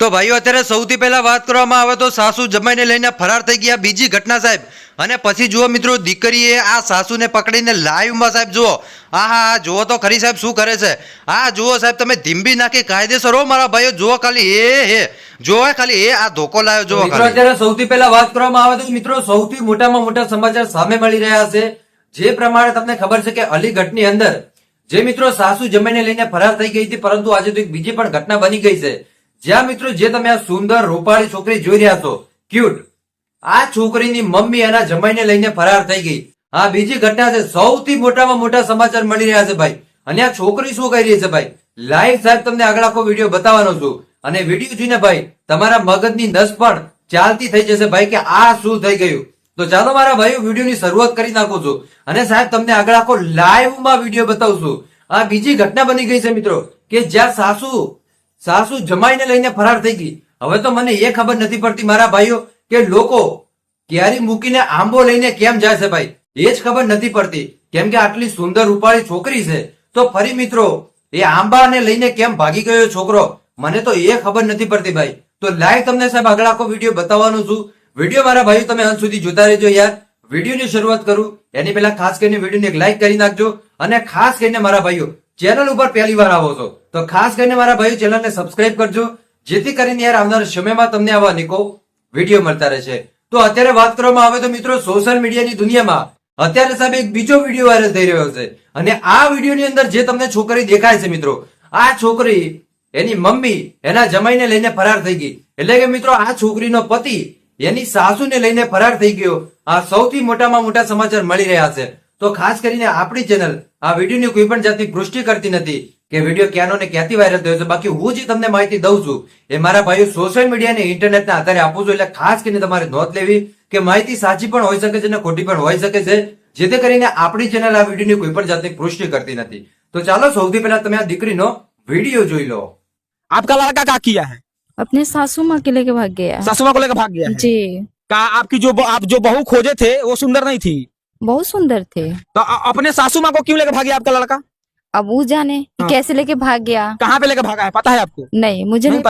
તો ભાઈઓ અત્યારે સૌથી પહેલા વાત કરવામાં આવે તો સાસુ જમાઈને લઈને ફરાર થઈ ગયા બીજી ઘટના સાહેબ. અને પછી જુઓ મિત્રો દીકરીએ આ સાસુને પકડીને લાઈવમાં સાહેબ જુઓ. આ હા હા જુઓ તો ખરી સાહેબ શું કરે છે? આ જુઓ સાહેબ તમે ધીંબી નાખી કાયદેસર હો મારા ભાઈઓ જુઓ ખાલી એ હે. જુઓ ખાલી એ આ ધોકો લાવ્યો જુઓ મિત્રો અત્યારે સૌથી પહેલા વાત કરવામાં આવે તો મિત્રો સૌથી મોટામાં મોટા સમાચાર સામે મળી રહ્યા છે. જે પ્રમાણે તમને ખબર છે કે અલીગઢની અંદર જે મિત્રો સાસુ જમીને લઈને ફરાર થઈ ગઈ હતી પરંતુ આજે તો એક બીજી પણ ઘટના બની ગઈ છે. જ્યાં મિત્રો જે તમે આ સુંદર રૂપાળી છોકરી જોઈ રહ્યા છો ક્યુટ આ છોકરીની મમ્મી એના જમાઈને લઈને ફરાર થઈ ગઈ. આ બીજી ઘટના છે, સૌથી મોટામાં મોટા સમાચાર મળી રહ્યા છે ભાઈ. અને આ છોકરી શું કરી રહી છે ભાઈ? લાઈવ સાહેબ, તમને આગળ આખો વીડિયો બતાવવાનો છું. અને વીડિયો જોઈને ભાઈ, તમારા મગજની નસ પણ ચાલતી થઈ જશે ભાઈ, કે આ શું થઈ ગયું? તો ચાલો મારા ભાઈઓ, વિડીયોની શરૂઆત કરી નાખું છું. અને સાહેબ, તમને આગળ આખો લાઈવમાં વીડિયો બતાવશું આ બીજી ઘટના બની ગઈ છે મિત્રો, કે જ્યાં સાસુ સાસુ જમાઈને લઈને ફરાર થઈ ગઈ. હવે તો મને એ ખબર નથી પડતી મારા ભાઈઓ કે લોકો ક્યારે મૂકીને આંબો લઈને કેમ જાય છે ભાઈ? એ જ ખબર નથી પડતી. કેમ કે આટલી સુંદર રૂપાળી છોકરી છે. તો ફરી મિત્રો, એ આંબાને લઈને કેમ ભાગી ગયો છોકરો? મને તો એ ખબર નથી પડતી ભાઈ. તો લાઈવ તમને સાહેબ આગળ આખો વીડિયો બતાવવાનો છું. વીડિયો મારા ભાઈઓ તમે અંત સુધી જોતા રહેજો યાર. વિડીયોની શરૂઆત કરું. એની પહેલા ખાસ કરીને વિડીયોને એક લાઈક કરી નાખજો. અને ખાસ કરીને મારા ભાઈઓ, ચેનલ ઉપર પહેલી વાર આવો છો. તો ખાસ કરીને મારા ભાઈ ચેનલને સબસ્ક્રાઇબ કરજો. જેથી કરીને યાર આવનાર સમયમાં તમને આવા અનેકો વીડિયો મળતા રહેશે. તો અત્યારે વાત કરવામાં આવે તો મિત્રો સોશિયલ મીડિયાની દુનિયામાં અત્યારે સાહેબ એક બીજો વીડિયો વાયરલ થઈ રહ્યો છે. અને આ વિડીયોની અંદર જે તમને છોકરી દેખાય છે મિત્રો, આ છોકરી એની મમ્મી એના જમાઈને લઈને ફરાર થઈ ગઈ. એટલે કે મિત્રો આ છોકરીનો પતિ એની સાસુને લઈને ફરાર થઈ ગયો. આ સૌથી મોટામાં મોટા સમાચાર મળી રહ્યા છે. તો ખાસ કરીને આપણી ચેનલ આ વિડીયોની કોઈ પણ જાતની પુષ્ટિ કરતી નથી. કે વિડીયો ક્યાંનો ને ક્યાંથી વાયરલ થયો છે બાકી હું જે તમને માહિતી દઉં છું એ મારા ભાઈઓ સોશિયલ મીડિયા અને ઇન્ટરનેટના આધારે આપું છું એટલે ખાસ કરીને તમારે નોંધ લેવી કે માહિતી સાચી પણ હોઈ શકે છે અને ખોટી પણ હોઈ શકે છે જેથી કરીને આપણી ચેનલ આ વિડીયોની કોઈ પણ જાતની પુષ્ટિ કરતી નથી તો ચાલો સૌથી પહેલા તમે આ દીકરીનો વિડીયો જોઈ લો आपका लड़का क्या किया है अपने सासू माँ के लेके भाग गया सासू माँ को लेकर भाग गया है जी का आपकी जो आप जो बहू खोजे थे वो सुंदर नहीं थी बहुत सुंदर थे तो अ- अपने सासू माँ को क्यों लेकर भागे आपका लड़का अब वो जाने कि हाँ। कैसे लेके भाग गया कहाँ पे लेकर भागा है पता है आपको नहीं मुझे नहीं नहीं